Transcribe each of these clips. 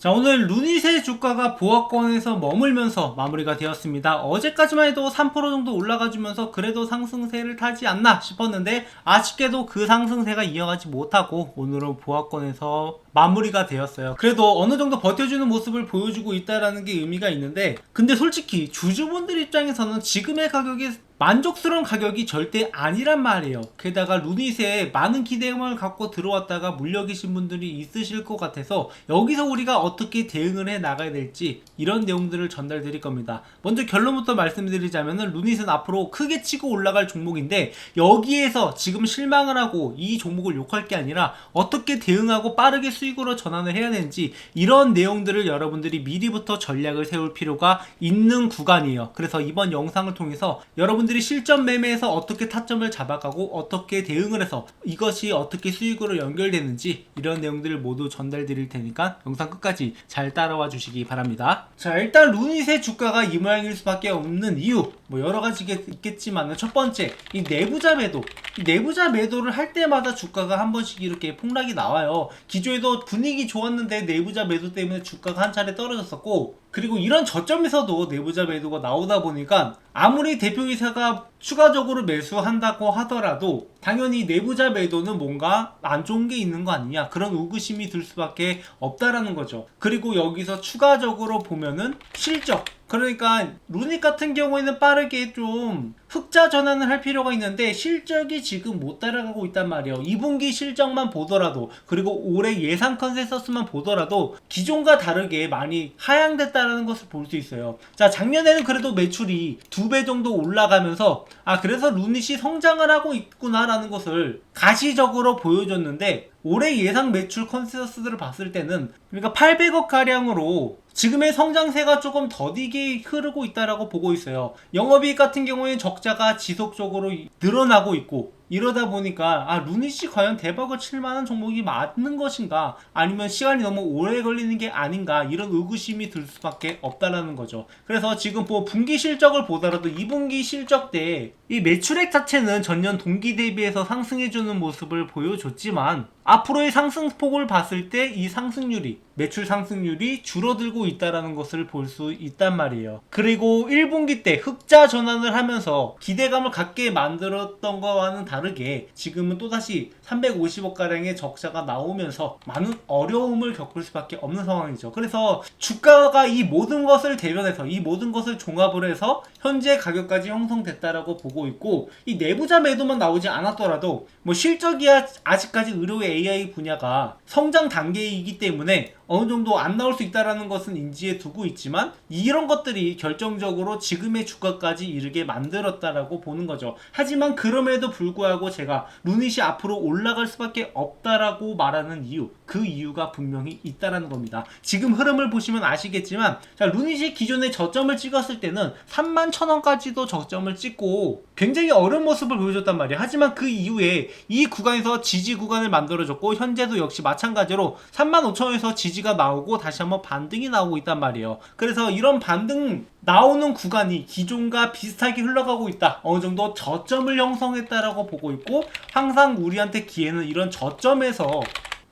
자 오늘 루닛의 주가가 보합권에서 머물면서 마무리가 되었습니다. 어제까지만 해도 3% 정도 올라가주면서 그래도 상승세를 타지 않나 싶었는데 아쉽게도 그 상승세가 이어가지 못하고 오늘은 보합권에서 마무리가 되었어요. 그래도 어느 정도 버텨주는 모습을 보여주고 있다라는 게 의미가 있는데 근데 솔직히 주주분들 입장에서는 지금의 가격이 만족스러운 가격이 절대 아니란 말이에요. 게다가 루닛에 많은 기대감을 갖고 들어왔다가 물려 계신 분들이 있으실 것 같아서 여기서 우리가 어떻게 대응을 해 나가야 될지 이런 내용들을 전달 드릴 겁니다. 먼저 결론부터 말씀드리자면은 루닛은 앞으로 크게 치고 올라갈 종목인데 여기에서 지금 실망을 하고 이 종목을 욕할 게 아니라 어떻게 대응하고 빠르게 수익으로 전환을 해야 되는지 이런 내용들을 여러분들이 미리부터 전략을 세울 필요가 있는 구간이에요. 그래서 이번 영상을 통해서 여러분들 이 실전 매매에서 어떻게 타점을 잡아가고 어떻게 대응을 해서 이것이 어떻게 수익으로 연결되는지 이런 내용들을 모두 전달 드릴 테니까 영상 끝까지 잘 따라와 주시기 바랍니다. 자, 일단 루닛의 주가가 이 모양일 수밖에 없는 이유 뭐 여러 가지가 있겠지만 첫 번째 이 내부자 매도 이 내부자 매도를 할 때마다 주가가 한 번씩 이렇게 폭락이 나와요. 기존에도 분위기 좋았는데 내부자 매도 때문에 주가가 한 차례 떨어졌었고 그리고 이런 저점에서도 내부자 매도가 나오다 보니까 아무리 대표이사가 추가적으로 매수한다고 하더라도 당연히 내부자 매도는 뭔가 안 좋은 게 있는 거 아니냐 그런 의구심이 들 수밖에 없다라는 거죠. 그리고 여기서 추가적으로 보면은 실적 그러니까 루닉 같은 경우에는 빠르게 좀 흑자 전환을 할 필요가 있는데 실적이 지금 못 따라가고 있단 말이에요. 2분기 실적만 보더라도 그리고 올해 예상 컨센서스만 보더라도 기존과 다르게 많이 하향됐다라는 것을 볼 수 있어요. 자 작년에는 그래도 매출이 두 배 정도 올라가면서 아 그래서 루닛이 성장을 하고 있구나라는 것을 가시적으로 보여줬는데 올해 예상 매출 컨센서스들을 봤을 때는 그러니까 800억 가량으로 지금의 성장세가 조금 더디게 흐르고 있다라고 보고 있어요. 영업이익 같은 경우에 적자가 지속적으로 늘어나고 있고 이러다 보니까 아 루닛이 과연 대박을 칠 만한 종목이 맞는 것인가 아니면 시간이 너무 오래 걸리는 게 아닌가 이런 의구심이 들 수밖에 없다라는 거죠. 그래서 지금 뭐 분기 실적을 보더라도 2분기 실적 때 이 매출액 자체는 전년 동기 대비해서 상승해주는 모습을 보여줬지만 앞으로의 상승폭을 봤을 때 이 상승률이 매출 상승률이 줄어들고 있다라는 것을 볼 수 있단 말이에요. 그리고 1분기 때 흑자 전환을 하면서 기대감을 갖게 만들었던 것과는 다 르게 지금은 또다시 350억 가량의 적자가 나오면서 많은 어려움을 겪을 수밖에 없는 상황이죠. 그래서 주가가 이 모든 것을 대변해서 이 모든 것을 종합을 해서 현재 가격까지 형성됐다라고 보고 있고 이 내부자 매도만 나오지 않았더라도 뭐 실적이야 아직까지 의료 AI 분야가 성장 단계이기 때문에 어느 정도 안 나올 수 있다라는 것은 인지해 두고 있지만 이런 것들이 결정적으로 지금의 주가까지 이르게 만들었다라고 보는 거죠. 하지만 그럼에도 불구하고 제가 루닛이 앞으로 올라갈 수밖에 없다라고 말하는 이유 그 이유가 분명히 있다라는 겁니다. 지금 흐름을 보시면 아시겠지만 자 루닛이 기존에 저점을 찍었을 때는 3만 천 원까지도 저점을 찍고 굉장히 어려운 모습을 보여줬단 말이에요. 하지만 그 이후에 이 구간에서 지지 구간을 만들어줬고 현재도 역시 마찬가지로 3만 5천 원에서 지지가 나오고 다시 한번 반등이 나오고 있단 말이에요. 그래서 이런 반등 나오는 구간이 기존과 비슷하게 흘러가고 있다. 어느 정도 저점을 형성했다라고 보고 있고 항상 우리한테 기회는 이런 저점에서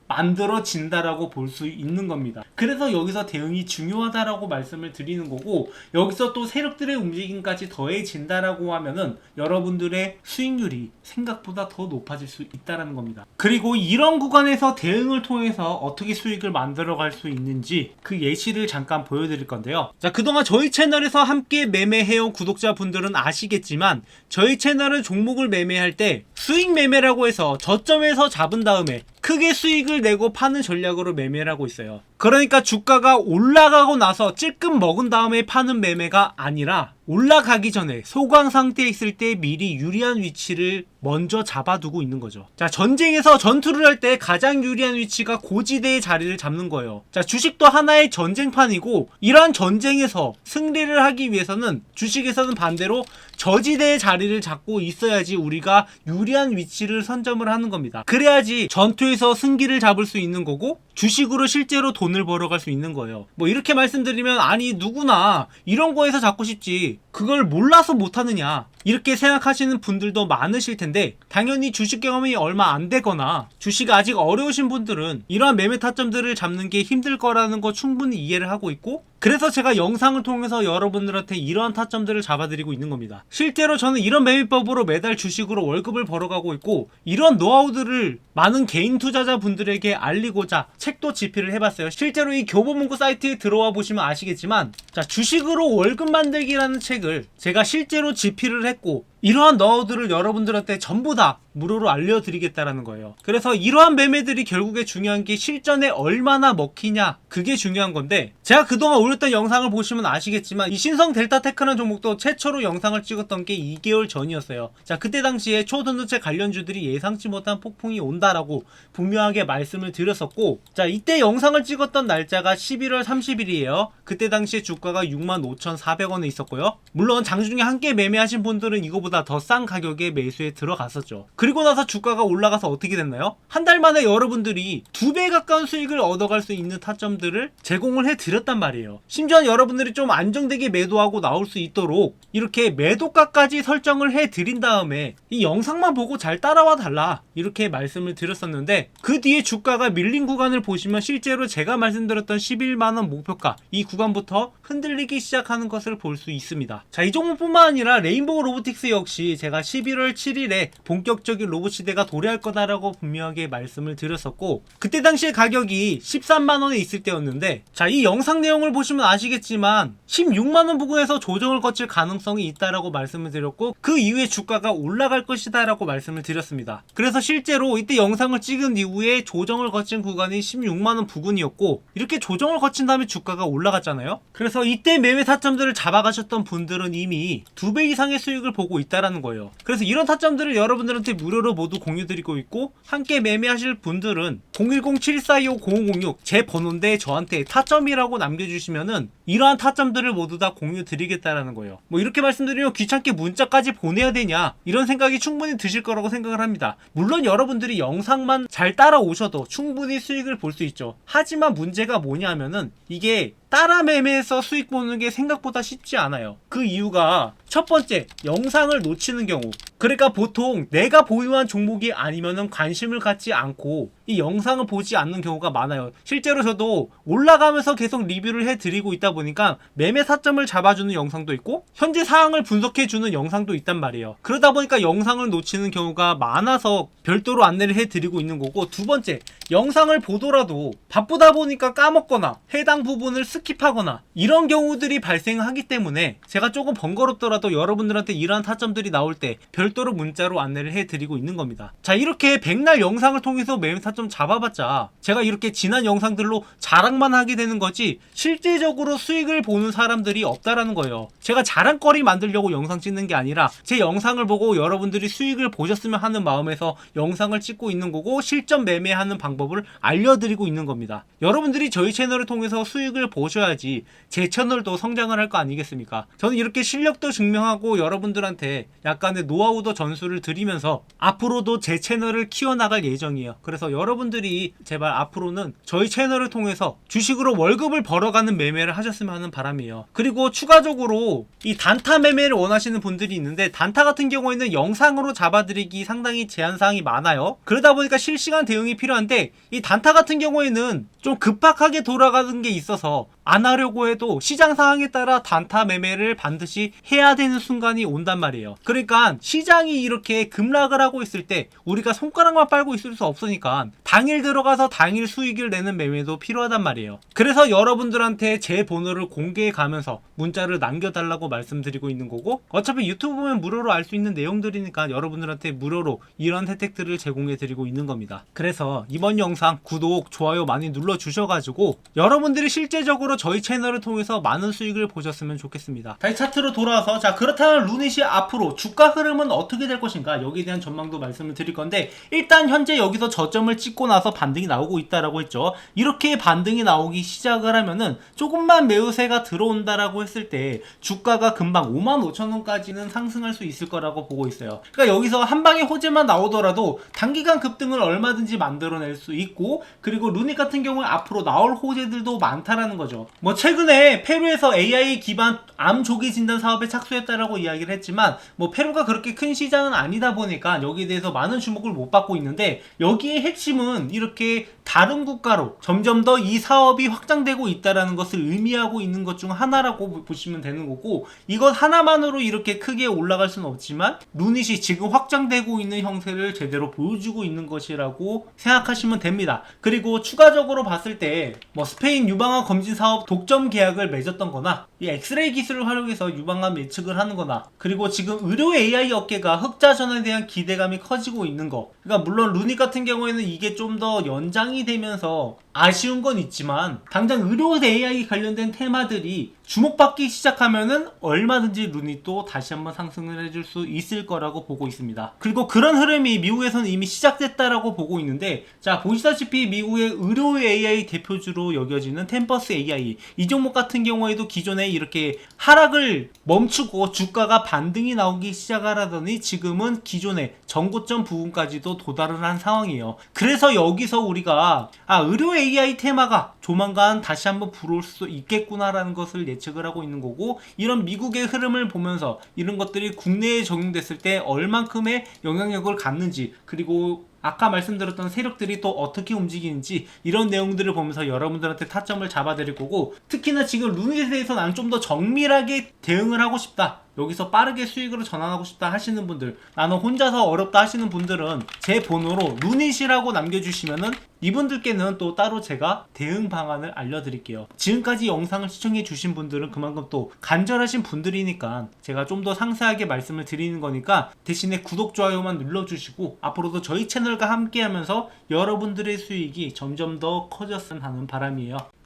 만들어진다라고 볼 수 있는 겁니다. 그래서 여기서 대응이 중요하다라고 말씀을 드리는 거고 여기서 또 세력들의 움직임까지 더해진다라고 하면은 여러분들의 수익률이 생각보다 더 높아질 수 있다라는 겁니다. 그리고 이런 구간에서 대응을 통해서 어떻게 수익을 만들어 갈 수 있는지 그 예시를 잠깐 보여드릴 건데요. 자 그동안 저희 채널에서 함께 매매해온 구독자분들은 아시겠지만 저희 채널은 종목을 매매할 때 수익 매매라고 해서 저점에서 잡은 다음에 크게 수익을 내고 파는 전략으로 매매를 하고 있어요. 그러니까 주가가 올라가고 나서 찔끔 먹은 다음에 파는 매매가 아니라 올라가기 전에 소강 상태에 있을 때 미리 유리한 위치를 먼저 잡아두고 있는 거죠. 자, 전쟁에서 전투를 할 때 가장 유리한 위치가 고지대의 자리를 잡는 거예요. 자, 주식도 하나의 전쟁판이고 이러한 전쟁에서 승리를 하기 위해서는 주식에서는 반대로 저지대의 자리를 잡고 있어야지 우리가 유리한 위치를 선점을 하는 겁니다. 그래야지 전투에서 승기를 잡을 수 있는 거고 주식으로 실제로 돈을 벌어갈 수 있는 거예요. 뭐 이렇게 말씀드리면 아니 누구나 이런 거에서 잡고 싶지 그걸 몰라서 못하느냐 이렇게 생각하시는 분들도 많으실 텐데 텐데 당연히 주식 경험이 얼마 안 되거나 주식 아직 어려우신 분들은 이러한 매매 타점들을 잡는 게 힘들 거라는 거 충분히 이해를 하고 있고 그래서 제가 영상을 통해서 여러분들한테 이러한 타점들을 잡아드리고 있는 겁니다. 실제로 저는 이런 매매법으로 매달 주식으로 월급을 벌어가고 있고 이런 노하우들을 많은 개인 투자자분들에게 알리고자 책도 집필을 해봤어요. 실제로 이 교보문고 사이트에 들어와 보시면 아시겠지만 자 주식으로 월급 만들기라는 책을 제가 실제로 집필을 했고 이러한 노하우들을 여러분들한테 전부 다 무료로 알려드리겠다라는 거예요. 그래서 이러한 매매들이 결국에 중요한 게 실전에 얼마나 먹히냐 그게 중요한 건데 제가 그동안 올렸던 영상을 보시면 아시겠지만 이 신성 델타 테크라는 종목도 최초로 영상을 찍었던 게 2개월 전이었어요. 자 그때 당시에 초전도체 관련주들이 예상치 못한 폭풍이 온다라고 분명하게 말씀을 드렸었고 자 이때 영상을 찍었던 날짜가 11월 30일이에요. 그때 당시에 주가가 65,400원에 있었고요. 물론 장중에 함께 매매하신 분들은 이거보다 더 싼 가격에 매수에 들어갔었죠. 그리고 나서 주가가 올라가서 어떻게 됐나요? 한 달 만에 여러분들이 두 배 가까운 수익을 얻어갈 수 있는 타점들을 제공을 해드렸단 말이에요. 심지어 여러분들이 좀 안정되게 매도하고 나올 수 있도록 이렇게 매도가까지 설정을 해드린 다음에 이 영상만 보고 잘 따라와 달라 이렇게 말씀을 드렸었는데 그 뒤에 주가가 밀린 구간을 보시면 실제로 제가 말씀드렸던 11만원 목표가 이 구간부터 흔들리기 시작하는 것을 볼 수 있습니다. 자, 이 종목뿐만 아니라 레인보우 로보틱스 역시 제가 11월 7일에 본격적인 로봇 시대가 도래할 거다라고 분명하게 말씀을 드렸었고 그때 당시에 가격이 13만원에 있을 때였는데 자, 이 영상 내용을 보시면 아시겠지만 16만원 부근에서 조정을 거칠 가능성이 있다라고 말씀을 드렸고 그 이후에 주가가 올라갈 것이다 라고 말씀을 드렸습니다. 그래서 실제로 이때 영상을 찍은 이후에 조정을 거친 구간이 16만원 부근이었고 이렇게 조정을 거친 다음에 주가가 올라갔잖아요. 그래서 이때 매매 타점들을 잡아가셨던 분들은 이미 두 배 이상의 수익을 보고 있 다라는 거예요. 그래서 이런 타점들을 여러분들한테 무료로 모두 공유드리고 있고 함께 매매하실 분들은 010-7425-0506 제 번호인데 저한테 타점이라고 남겨주시면은 이러한 타점들을 모두 다 공유 드리겠다라는 거예요. 뭐 이렇게 말씀드리면 귀찮게 문자까지 보내야 되냐 이런 생각이 충분히 드실 거라고 생각을 합니다. 물론 여러분들이 영상만 잘 따라오셔도 충분히 수익을 볼 수 있죠. 하지만 문제가 뭐냐면은 이게 따라 매매해서 수익 보는 게 생각보다 쉽지 않아요. 그 이유가 첫 번째, 영상을 놓치는 경우. 그러니까 보통 내가 보유한 종목이 아니면은 관심을 갖지 않고 이 영상을 보지 않는 경우가 많아요. 실제로 저도 올라가면서 계속 리뷰를 해드리고 있다 보니까 매매 사점을 잡아주는 영상도 있고 현재 상황을 분석해주는 영상도 있단 말이에요. 그러다 보니까 영상을 놓치는 경우가 많아서 별도로 안내를 해드리고 있는 거고 두 번째, 영상을 보더라도 바쁘다 보니까 까먹거나 해당 부분을 스킵하거나 이런 경우들이 발생하기 때문에 제가 조금 번거롭더라도 여러분들한테 이러한 타점들이 나올 때별 도로 문자로 안내를 해드리고 있는 겁니다. 자 이렇게 백날 영상을 통해서 매매 타점 잡아봤자 제가 이렇게 지난 영상들로 자랑만 하게 되는 거지 실제적으로 수익을 보는 사람들이 없다라는 거예요. 제가 자랑거리 만들려고 영상 찍는 게 아니라 제 영상을 보고 여러분들이 수익을 보셨으면 하는 마음에서 영상을 찍고 있는 거고 실전 매매하는 방법을 알려드리고 있는 겁니다. 여러분들이 저희 채널을 통해서 수익을 보셔야지 제 채널도 성장을 할 거 아니겠습니까? 저는 이렇게 실력도 증명하고 여러분들한테 약간의 노하우 도 전수를 드리면서 앞으로도 제 채널을 키워나갈 예정이에요. 그래서 여러분들이 제발 앞으로는 저희 채널을 통해서 주식으로 월급을 벌어가는 매매를 하셨으면 하는 바람이에요. 그리고 추가적으로 이 단타 매매를 원하시는 분들이 있는데 단타 같은 경우에는 영상으로 잡아드리기 상당히 제한사항이 많아요. 그러다 보니까 실시간 대응이 필요한데 이 단타 같은 경우에는 좀 급박하게 돌아가는 게 있어서 안 하려고 해도 시장 상황에 따라 단타 매매를 반드시 해야 되는 순간이 온단 말이에요. 그러니까 시장이 이렇게 급락을 하고 있을 때 우리가 손가락만 빨고 있을 수 없으니까 당일 들어가서 당일 수익을 내는 매매도 필요하단 말이에요. 그래서 여러분들한테 제 번호를 공개해 가면서 문자를 남겨달라고 말씀드리고 있는 거고 어차피 유튜브 보면 무료로 알 수 있는 내용들이니까 여러분들한테 무료로 이런 혜택들을 제공해 드리고 있는 겁니다. 그래서 이번 영상 구독, 좋아요 많이 눌러 주셔가지고 여러분들이 실제적으로 저희 채널을 통해서 많은 수익을 보셨으면 좋겠습니다. 다시 차트로 돌아와서 자 그렇다면 루닛이 앞으로 주가 흐름은 어떻게 될 것인가 여기에 대한 전망도 말씀을 드릴 건데 일단 현재 여기서 저점을 찍고 나서 반등이 나오고 있다라고 했죠. 이렇게 반등이 나오기 시작을 하면은 조금만 매우세가 들어온다라고 했을 때 주가가 금방 5만 5천 원까지는 상승할 수 있을 거라고 보고 있어요. 그러니까 여기서 한 방에 호재만 나오더라도 단기간 급등을 얼마든지 만들어낼 수 있고 그리고 루닛 같은 경우에 앞으로 나올 호재들도 많다라는 거죠. 뭐 최근에 페루에서 AI 기반 암 조기 진단 사업에 착수했다라고 이야기를 했지만 뭐 페루가 그렇게 큰큰 시장은 아니다 보니까 여기에 대해서 많은 주목을 못 받고 있는데 여기의 핵심은 이렇게 다른 국가로 점점 더 이 사업이 확장되고 있다라는 것을 의미하고 있는 것 중 하나라고 보- 보시면 되는 거고 이것 하나만으로 이렇게 크게 올라갈 수는 없지만 루닛이 지금 확장되고 있는 형태를 제대로 보여주고 있는 것이라고 생각하시면 됩니다. 그리고 추가적으로 봤을 때 뭐 스페인 유방암 검진 사업 독점 계약을 맺었던 거나 이 엑스레이 기술을 활용해서 유방암 예측을 하는 거나 그리고 지금 의료 AI 업계가 흑자 전환에 대한 기대감이 커지고 있는 거. 그러니까 물론 루닛 같은 경우에는 이게 좀 더 연장이 되면서 아쉬운 건 있지만 당장 의료 AI 관련된 테마들이 주목받기 시작하면은 얼마든지 루닛도 다시 한번 상승을 해줄 수 있을 거라고 보고 있습니다. 그리고 그런 흐름이 미국에서는 이미 시작됐다라고 보고 있는데 자 보시다시피 미국의 의료 AI 대표주로 여겨지는 템퍼스 AI 이 종목 같은 경우에도 기존에 이렇게 하락을 멈추고 주가가 반등이 나오기 시작하라더니 지금은 기존의 전고점 부분까지도 도달을 한 상황이에요. 그래서 여기서 우리가 아 의료 AI 테마가 조만간 다시 한번 불어올 수 있겠구나라는 것을 예측을 하고 있는 거고 이런 미국의 흐름을 보면서 이런 것들이 국내에 적용됐을 때 얼만큼의 영향력을 갖는지 그리고 아까 말씀드렸던 세력들이 또 어떻게 움직이는지 이런 내용들을 보면서 여러분들한테 타점을 잡아드릴 거고 특히나 지금 루닛에 대해서 나는 좀 더 정밀하게 대응을 하고 싶다 여기서 빠르게 수익으로 전환하고 싶다 하시는 분들 나는 혼자서 어렵다 하시는 분들은 제 번호로 루닛이라고 남겨주시면은 이분들께는 또 따로 제가 대응 방안을 알려드릴게요. 지금까지 영상을 시청해 주신 분들은 그만큼 또 간절하신 분들이니까 제가 좀 더 상세하게 말씀을 드리는 거니까 대신에 구독, 좋아요만 눌러주시고 앞으로도 저희 채널과 함께 하면서 여러분들의 수익이 점점 더 커졌으면 하는 바람이에요.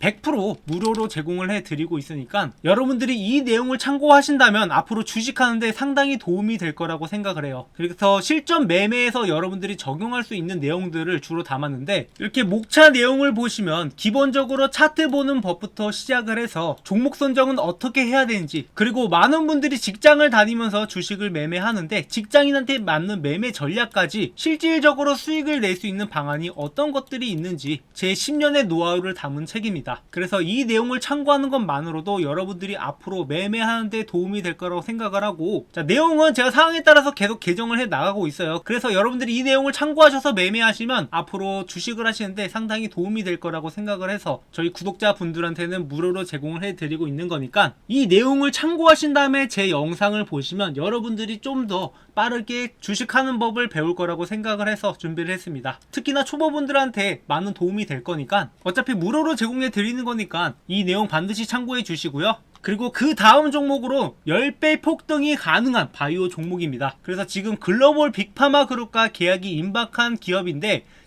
100% 무료로 제공을 해드리고 있으니까 여러분들이 이 내용을 참고하신다면 앞으로 주식하는데 상당히 도움이 될 거라고 생각을 해요. 그래서 실전 매매에서 여러분들이 적용할 수 있는 내용들을 주로 담았는데 이렇게 목차 내용을 보시면 기본적으로 차트 보는 법부터 시작을 해서 종목 선정은 어떻게 해야 되는지 그리고 많은 분들이 직장을 다니면서 주식을 매매하는데 직장인한테 맞는 매매 전략까지 실질적으로 수익을 낼 수 있는 방안이 어떤 것들이 있는지 제 10년의 노하우를 담은 책입니다. 그래서 이 내용을 참고하는 것만으로도 여러분들이 앞으로 매매하는 데 도움이 될 거라고 생각을 하고 자 내용은 제가 상황에 따라서 계속 개정을 해 나가고 있어요. 그래서 여러분들이 이 내용을 참고하셔서 매매하시면 앞으로 주식을 하시는데 상당히 도움이 될 거라고 생각을 해서 저희 구독자 분들한테는 무료로 제공을 해드리고 있는 거니까 이 내용을 참고하신 다음에 제 영상을 보시면 여러분들이 좀 더 빠르게 주식하는 법을 배울 거라고 생각을 해서 준비를 했습니다. 특히나 초보분들한테 많은 도움이 될 거니까 어차피 무료로 제공해 드리는 거니까 이 내용 반드시 참고해 주시고요. 그리고 그 다음 종목으로 10배 폭등이 가능한 바이오 종목입니다. 그래서 지금 글로벌 빅파마 그룹과 계약이 임박한 기업인데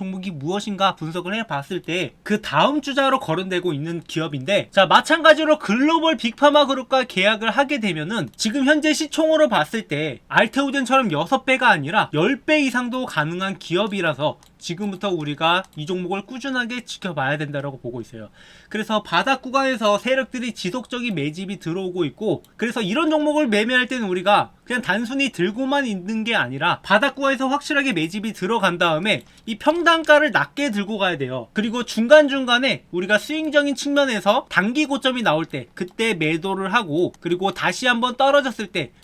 종목이 무엇인가 분석을 해봤을 때 그 다음 주자로 거론되고 있는 기업인데 자 마찬가지로 글로벌 빅파마 그룹과 계약을 하게 되면은 지금 현재 시총으로 봤을 때 알테오젠처럼 6배가 아니라 10배 이상도 가능한 기업이라서 지금부터 우리가 이 종목을 꾸준하게 지켜봐야 된다고 보고 있어요. 그래서 바닥 구간에서 세력들이 지속적인 매집이 들어오고 있고 그래서 이런 종목을 매매할 때는 우리가 그냥 단순히 들고만 있는 게 아니라 바닥구에서 확실하게 매집이 들어간 다음에 이 평단가를 낮게 들고 가야 돼요. 그리고 중간중간에 우리가 스윙적인 측면에서 단기 고점이 나올 때 그때 매도를 하고 그리고 다시 한번 떨어졌을 때